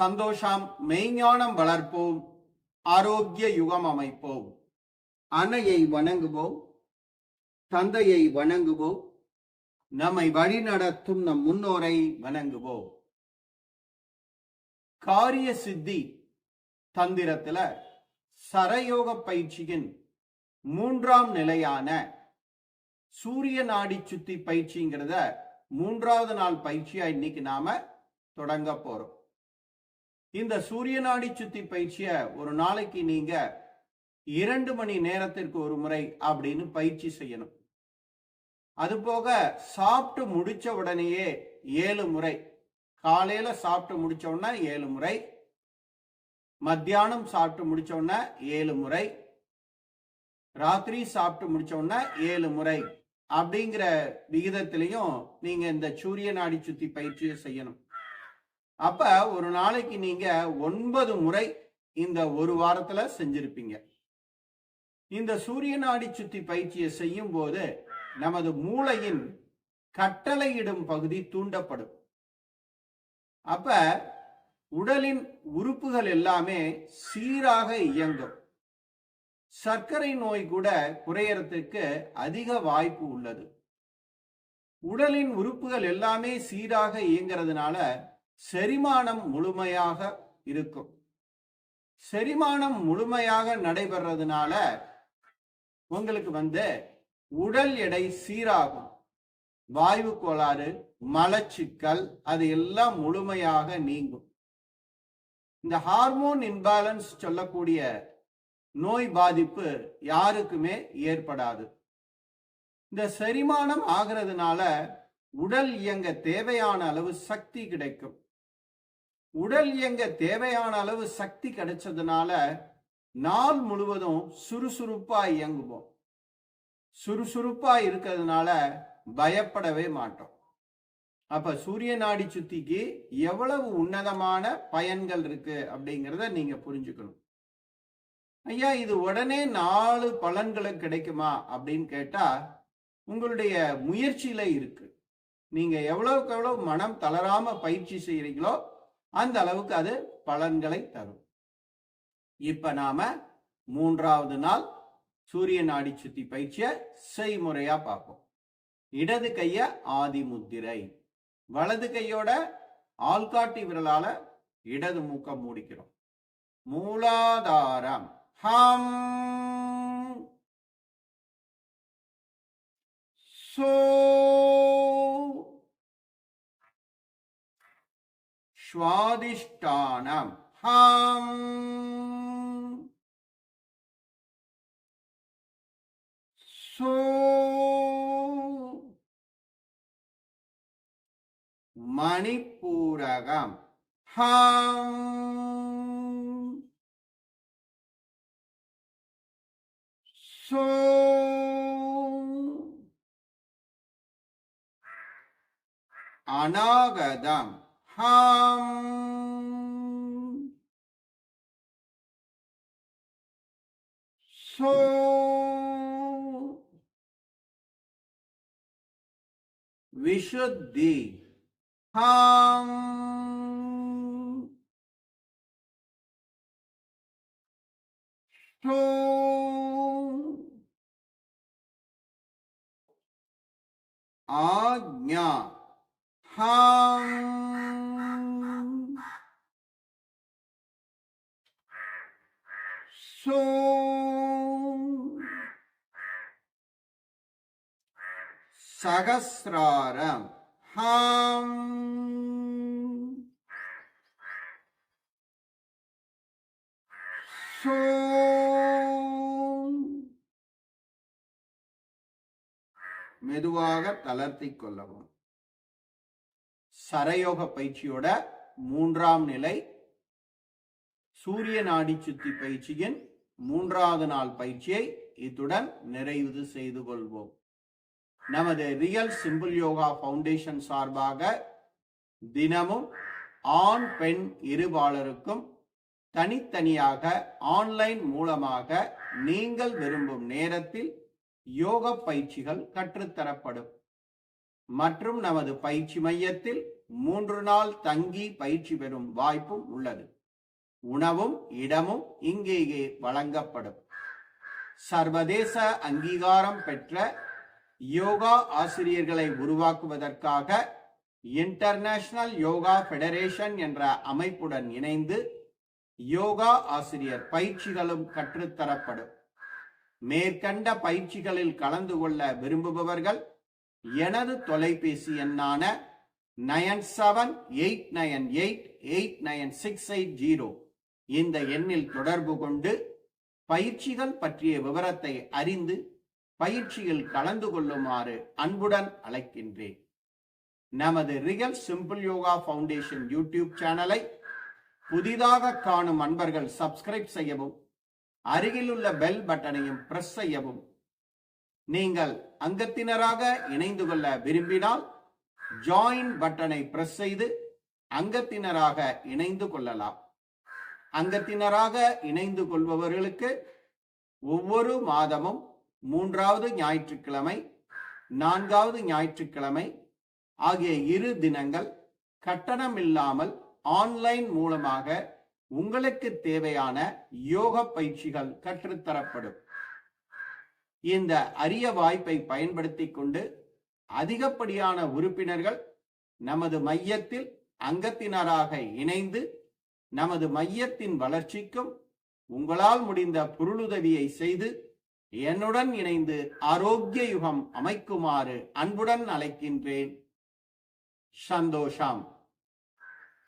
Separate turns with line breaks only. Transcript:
சந்தோஷம் மெய்ஞானம் வளர்ப்போம் ஆரோக்கிய யுகம் அமைப்போம். அன்னையை வணங்குவோம் தந்தையை வணங்குவோம் நம்மை வழிநடத்தும் நம் முன்னோரை வணங்குவோம். காரிய சித்தி தந்திரத்துல சரயோக பயிற்சியின் மூன்றாம் நிலையான சூரிய நாடி சுத்தி பயிற்சிங்கிறத மூன்றாவது நாள் பயிற்சியா இன்னைக்கு நாம தொடங்க போறோம். இந்த சூரிய நாடி சுத்தி பயிற்சிய ஒரு நாளைக்கு நீங்க இரண்டு மணி நேரத்திற்கு ஒரு முறை அப்படின்னு பயிற்சி செய்யணும். அது போக சாப்பிட்டு முடிச்ச உடனேயே ஏழு முறை காலையில சாப்பிட்டு முடிச்ச உடனே ஏழு முறை மத்தியானம் சாப்பிட்டு முடிச்ச உடனே ஏழு முறை ராத்திரி சாப்பிட்டு முடிச்ச உடனே ஏழு முறை அப்படிங்கிற விகிதத்திலையும் நீங்க இந்த சூரிய நாடி சுத்தி பயிற்சியை செய்யணும். அப்ப ஒரு நாளைக்கு நீங்க ஒன்பது முறை இந்த ஒரு வாரத்துல செஞ்சிருப்பீங்க. இந்த சூரிய நாடி சுத்தி பயிற்சியை செய்யும் போது நமது மூளையின் கட்டளையிடும் பகுதி தூண்டப்படும். அப்ப உடலின் உறுப்புகள் எல்லாமே சீராக இயங்கும். சர்க்கரை நோய் கூட குறையறதுக்கு அதிக வாய்ப்பு உள்ளது. உடலின் உறுப்புகள் எல்லாமே சீராக இயங்கிறதுனால செரிமானம் முழுமையாக இருக்கும். செரிமானம் முழுமையாக நடைபெறதுனால உங்களுக்கு வந்து உடல் எடை சீராகும். வாயு கோளாறு மலச்சிக்கல் அது எல்லாம் முழுமையாக நீங்கும். இந்த ஹார்மோன் இன்பேலன்ஸ் சொல்லக்கூடிய நோய் பாதிப்பு யாருக்குமே ஏற்படாது. இந்த செரிமானம் ஆகிறதுனால உடல் இயங்க தேவையான அளவு சக்தி கிடைக்கும். உடல் இயங்க தேவையான அளவு சக்தி கிடைச்சதுனால நாள் முழுவதும் சுறுசுறுப்பா இயங்குவோம். சுறுசுறுப்பா இருக்கிறதுனால பயப்படவே மாட்டோம். அப்ப சூரிய நாடி சுத்திக்கு எவ்வளவு உன்னதமான பயன்கள் இருக்கு அப்படிங்கிறத நீங்க புரிஞ்சுக்கணும். ஐயா இது உடனே நாலு பலன்களும் கிடைக்குமா அப்படின்னு கேட்டா உங்களுடைய முயற்சியில இருக்கு. நீங்க எவ்வளவுக்கு எவ்வளவு மனம் தளராம பயிற்சி செய்யறீங்களோ அந்த அளவுக்கு அது பலன்களை தரும். இப்ப நாம மூன்றாவது நாள் சூரிய நாடி சுத்தி பயிற்சிய செய்முறையா பார்ப்போம். இடது கைய ஆதி முத்திரை வலது கையோட ஆள்காட்டி விரலால இடது மூக்க மூடிக்கிறோம். மூலாதாரம். ஹம். சோ स्वादिष्टानम् हाम्। सो मणिपूरगम्। हाम्। सो अनागदम्। ஹம் சோ விஷுத்தி ஹம் சோ ஆக்ஞா hum, so, சகசிராரம் hum, so, மெதுவாக தளர்த்திக் கொள்ளவும். சரயோக பயிற்சியோட மூன்றாம் நிலை சூரிய நாடி சுத்தி பயிற்சியின் மூன்றாவது நாள் பயிற்சியை இத்துடன் நிறைவு செய்து கொள்வோம். நமது ரியல் சிம்பிள் யோகா ஃபவுண்டேஷன் சார்பாக தினமும் ஆண் பெண் இருபாலருக்கும் தனித்தனியாக ஆன்லைன் மூலமாக நீங்கள் விரும்பும் நேரத்தில் யோக பயிற்சிகள் கற்றுத்தரப்படும். மற்றும் நமது பயிற்சி மையத்தில் மூன்று நாள் தங்கி பயிற்சி பெறும் வாய்ப்பும் உள்ளது. உணவும் இடமும் இங்கேயே வழங்கப்படும். சர்வதேச அங்கீகாரம் பெற்ற யோகா ஆசிரியர்களை உருவாக்குவதற்காக இன்டர்நேஷனல் யோகா ஃபெடரேஷன் என்ற அமைப்புடன் இணைந்து யோகா ஆசிரியர் பயிற்சிகளும் கற்றுத்தரப்படும். மேற்கண்ட பயிற்சிகளில் கலந்து கொள்ள விரும்புபவர்கள் எனது தொலைபேசி எண்ணான nine seven eight nine eight eight nine six eight zero. இந்த எண்ணில் தொடர்பு கொண்டு பயிற்சிகள் பற்றிய விவரத்தை அறிந்து பயிற்சியில் கலந்து கொள்ளுமாறு அன்புடன் அழைக்கின்றேன். நமது real simple yoga foundation YouTube சேனலை புதிதாக காணும் அன்பர்கள் சப்ஸ்கிரைப் செய்யவும் அருகிலுள்ள பெல் பட்டனையும் பிரஸ் செய்யவும். நீங்கள் அங்கத்தினராக இணைந்து கொள்ள விரும்பினால் ஜாயின் பட்டனை பிரஸ் செய்து அங்கத்தினராக இணைந்து கொள்ளலாம். அங்கத்தினராக இணைந்து கொள்பவர்களுக்கு ஒவ்வொரு மாதமும் மூன்றாவது ஞாயிற்றுக்கிழமை நான்காவது ஞாயிற்றுக்கிழமை ஆகிய இரு தினங்கள் கட்டணமில்லாமல் ஆன்லைன் மூலமாக உங்களுக்கு தேவையான யோக பயிற்சிகள் கற்றுத்தரப்படும். இந்த அரிய வாய்ப்பை பயன்படுத்தி கொண்டு அதிகப்படியான உறுப்பினர்கள் நமது மையத்தில் அங்கத்தினராக இணைந்து நமது மையத்தின் வளர்ச்சிக்கும் உங்களால் முடிந்த பொருளுதவியை செய்து என்னுடன் இணைந்து ஆரோக்கிய யுகம் அமைக்குமாறு அன்புடன் அழைக்கின்றேன். சந்தோஷம்.